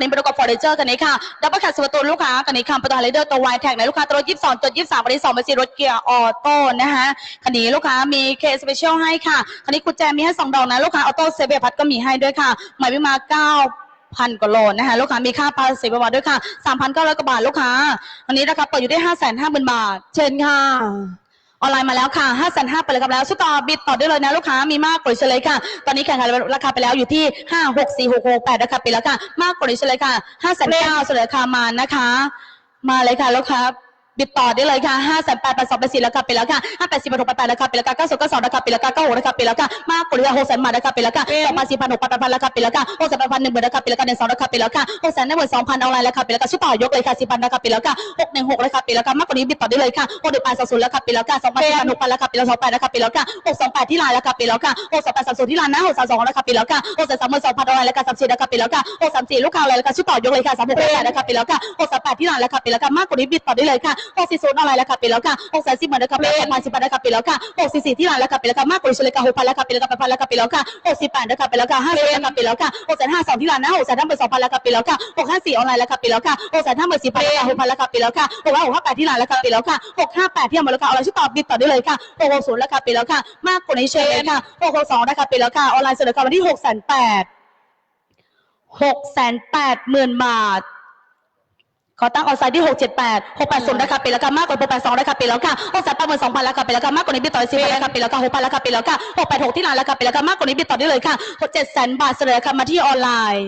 ในประกอบเฟอร์นิเจอร์กันนี้ค่ะ ดับเบิลแคสประตูลูกค้ากันนี้ค่ะประตูไฮไลเดอร์ตัววายแท็กในลูกค้าตัวยี่สิบสองจุดยี่สิบสามวันนี้สองเป็นสีรถเกียร์ออโต้นะคะคันนี้ลูกค้ามีเคสเปเชียลให้ค่ะ คันนี้กุญแจมีให้สองดอกนะ ลูกค้าออโต้เซเบพัดก็มีให้ด้วยค่ะ หมายวิมาเก้าพันกว่าโลนะคะลูกค้ามีค่าภาษีประวัติด้วยค่ะสามพันเก้าร้อยกว่าบาทลูกค้าอันนี้ราคาเปิดอยู่ที่ห้าแสนห้าหมื่นบาท เชิญค่ะ ออนไลน์มาแล้วค่ะ500ห้าไปเลยครับแล้วสุดต่อบิดต่อได้เลยนะลูกค้ามีมากกว่าเฉลยค่ะ ตอนนี้แข่งขันราคาไปแล้วอยู่ที่ 5 6 4 6 6 8ราคาไปแล้วค่ะ มากกว่าเฉลยค่ะ5 9 0 0 0เสนอราคามานะคะ มาเลยค่ะลูกค้า บิดต่อได้เลยค่ะ5 8 8 8 2 8 4ราคาไปแล้วค่ะ5 8 4 6 8 8ราคาไปแล้วค่ะ9 2 9 2ราคาไปแล้วค่ะ9 6ราคาไปแล้วค่ะมากกว่านี้6แสนบาทราคาไปแล้วค่ะ2 4 6 8 8ราคาไปแล้วค่ะ6 8 1 0 0 0ราคาไปแล้วค่ะ1 2ราคาไปแล้วค่ะ6 1 2 0 0 0ออนไลน์ราคาไปแล้วค่ะชุดต่อยกเลยค่ะ4,000ราคาไปแล้วค่ะ616ราคาไปแล้วค่ะมากกว่านี้บิดต่อได้เลยค่ะ6 1 8 2 0ราคาไปแล้วค่ะ2 8 4 6 8ราคาไปแล้ว28ราคาไปแล้วค่ะ628ที่ไลน์ราคาไปแล้วค่ะ628 30ที่ไลน์นะ632ราคาไปแล้วค่ะ633 2,000ออนไลน์ราคา34ราคาไปแล้วค่ะ634ลูกค้าออนไลน์ราคาชุดต่อยกเลยค่ะ36ราคาไปแล้วค่ะ638ที่ไลน์ราคาไปแล้วค่ะมากกว่านี้บิดต่อได้เลยค่ะ640ออนไลน์ราคาไปแล้วค่ะ640เหมือนราคาไปแล้ว6,010ราคาไปแล้วค่ะ644ที่ไลน์ราคาไปแล้วค่ะมากกว่านี้เลยค่ะ6,000ราคาไปแล้วค่ะ8,000ราคาไปแล้วค่ะ68ราคาไปแล้วค่ะ50ราคาไปแล้วค่ะ652ที่ไลน์นะ652,000ราคาไปแล้วค่ะ654ออนไลน์ราคาไปแล้วค่ะ654,000ราคา6,000ราคาไปแล้วค่ะ658ที่ไลน์ราคาไปแล้วค่ะ658ที่ออนไลน์ราคาออนไลน์ชุดต่อบิดต่อได้เลยค่ะ660ราคาไปแล้วค่ะมากกว่านี้เชิญเลยค่ะ662ราคาไปแล้วค่ะออนไลน์เสนอราคาวันที่6,800หกแสนแปดหมื่นบาท ขอตั้งออนไซด์ที่หกเจ็ดแปดหกแปดศูนย์ราคาไปแล้วค่ะมากกว่าหกแปดสองราคาไปแล้วค่ะหกแสนแปดหมื่นสองพันราคาไปแล้วค่ะมากกว่านี้บิดต่อสิบราคาไปแล้วค่ะหกพันราคาไปแล้วค่ะหกแปดหกที่ร้านราคาไปแล้วค่ะมากกว่านี้บิดต่อได้เลยค่ะหกเจ็ดแสนบาทเสนอราคามาที่ออนไลน์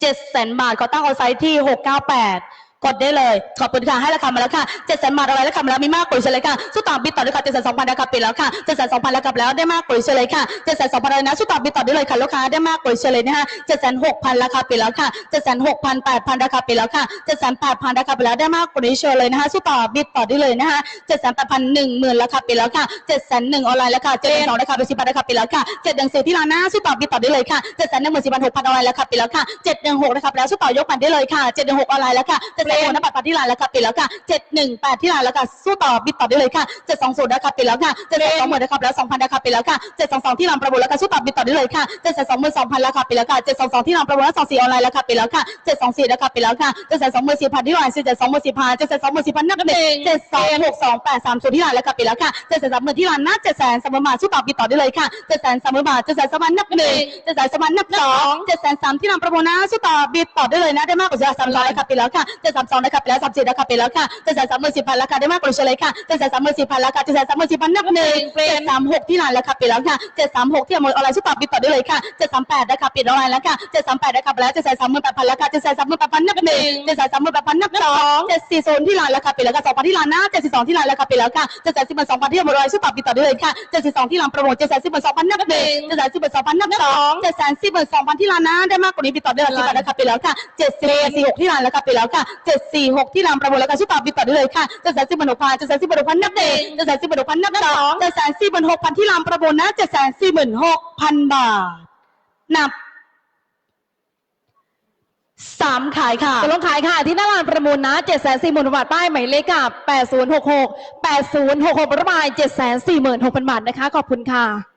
เจ็ดแสนบาทขอตั้งออนไซด์ที่หกเก้าแปด กดได้เลย ขอบคุณค่ะ ให้ราคามาแล้วค่ะเจ็ดแสนบาทอะไรราคามาแล้วมีมากกว่านี้เลยค่ะสู้ต่อบิดต่อด้วยค่ะเจ็ดแสนสองพันราคาไปแล้วค่ะเจ็ดแสนสองพันราคาแล้วได้มากกว่านี้เลยค่ะเจ็ดแสนสองพันเลยนะสู้ต่อบิดต่อได้เลยค่ะลูกค้าได้มากกว่านี้เลยนะคะเจ็ดแสนหกพันราคาไปแล้วค่ะเจ็ดแสนหกพันแปดพันราคาไปแล้วค่ะเจ็ดแสนแปดพันราคาไปแล้วได้มากกว่านี้เชิญเลยนะคะสู้ต่อบิดต่อได้เลยนะคะเจ็ดแสนแปดพันหนึ่งหมื่นราคาไปแล้วค่ะเจ็ดแสนหนึ่งออนไลน์ราคาเจ็ดแสนสองราคาไปสิบพันราคาไปแล้วค่ะเจ็ดหนึ่งสี่ที่ร้านหน้าสู้ต่อบิดต่อได้เลยค่ะเจ็ดแสนหนึ่งหมื่นสี่พันหกพันออนไลน์ราคาไปแล้วค่ะเจ็ดหนึ่งหกราคาไปแล้วสู้ต่อยกมันได้เลยค่ะเจ็ดหนึ่งหกออนไลน์แล้วค่ะเจ็นหกนับบัตรที่ร้านราคาไปแล้วค่ะเจ็ดหนึ่งแปดที่ร้านราคาสู้ต่อบิดต่อได้เลยค่ะเจ็ดสองศูนย์ราคาไปแล้วค่ะเจ็ดสองสองหมื่นราคาไปแล้วสองพันราคาไปแล้วค่ะเจ็ดสองสองที่ร้านประมูลราคาสู้ต่อบิดต่อได้เลยค่ะเจ็ดแสนสองหมื่นสองพันราคาไปแล้วค่ะเจ็ดสองสองที่ร้านประมูลและสองสี่ออนไลน์ราคาไปแล้วค่ะเจ็ดสองสี่ราคาไปแล้วค่ะเจ็ดแสนสองหมื่นสี่พันที่ร้านเจ็ดสองหมื่นสี่พันเจ็ดแสนสองหมื่นสี่พันนับหนึ่งเจ็ดสองหกสองแปดสามศูนย์ที่ร้านราคาไปแล้วค่ะเจ็ดสามหมื่นที่ร้านนับเจ็ดแสนสามหมื่นบาทสู้ต่อบิดต่อได้เลยค่ะเจ็ดแสนสามหมื่นบาทเจ็ดแสนสามพันนับหนึ่งเจ็ดแสนสามพันนับสองเจ็ดแสนสามที่ร้านประมูลนะสู้ต่อบิดต่อได้เลยนะได้มากกว่าเจ็ดสามร้อยราคาไปแล้วค่ะเจ็ดสามสองราคาไปแล้วสามสี่ราคาไปแล้วค่ะเจ็ดแสนสามหมื่นสี่พันราคาได้มากกว่าเฉลยค่ะเจ็ดแสนสามหมื่นสี่พันราคาเจ็ดแสนสามหมื่นสี่พันนับหนึ่งเจ็ดสามหกที่ร้านราคาไปแล้วค่ะเจ็ดสามหกที่ออนไลน์สู้ต่อบิดต่อได้เลยค่ะเจ็ดสามแปดราคาปิดออนไลน์แล้วค่ะเจ็ดสามแปดราคาไปแล้วเจ็ดแสนสามหมื่นแปดพันราคาเจ็ดแสนสามหมื่นแปดพันนับหนึ่งเจ็ดแสนสามหมื่นแปดพันนับสองเจ็ดสี่ศูนย์ที่ร้านราคาไปแล้วค่ะสองพันที่ร้านนะเจ็ดสี่สองที่ร้านราคาไปแล้วค่ะเจ็ดแสนสิบหมื่นสองพันที่ออนไลน์สู้ต่อบิดต่อได้เลยค่ะเจ็ดสี่สองที่ร้านโปรโมทเจ็ดแสนสิบหมื่นสองพันนับหนึ่งเจ็ดแสนสิบหมื่นสองพันนับสองเจ็ดแสนสิบหมื่นสองพันที่ร้านนะได้มากกว่านี้บิดต่อได้ละสิบบาทราคาไปแล้วค่ะเจ็ดสี่สี่หกที่ร้านราคาไปแล้วค่ะเจ็ดสี่หกที่รานโปรโมทแล้วก็สู้ต่อบิดต่อได้เลยค่ะเจ็ดแสนสิบหมื่นหกพันเจ็ดแสนสิบหมื่นหกพันนับหนึ่งเจ็ดแสนสิบหมื่นหกพันนับสองเจ็ดแสนสี่หมื่นหกพันที่รานโปรโมทนะเจ็ดแสนสี่หมื่นหกพันบาท นับสามขายค่ะจะลงขายค่ะ ที่หน้าร้านประมูลนะ7 4 0 0 0 0บาทป้ายหมายเลขค่ะ8066 8066ประมาณ7 4 6 0 0 0 บาทนะคะ ขอบคุณค่ะ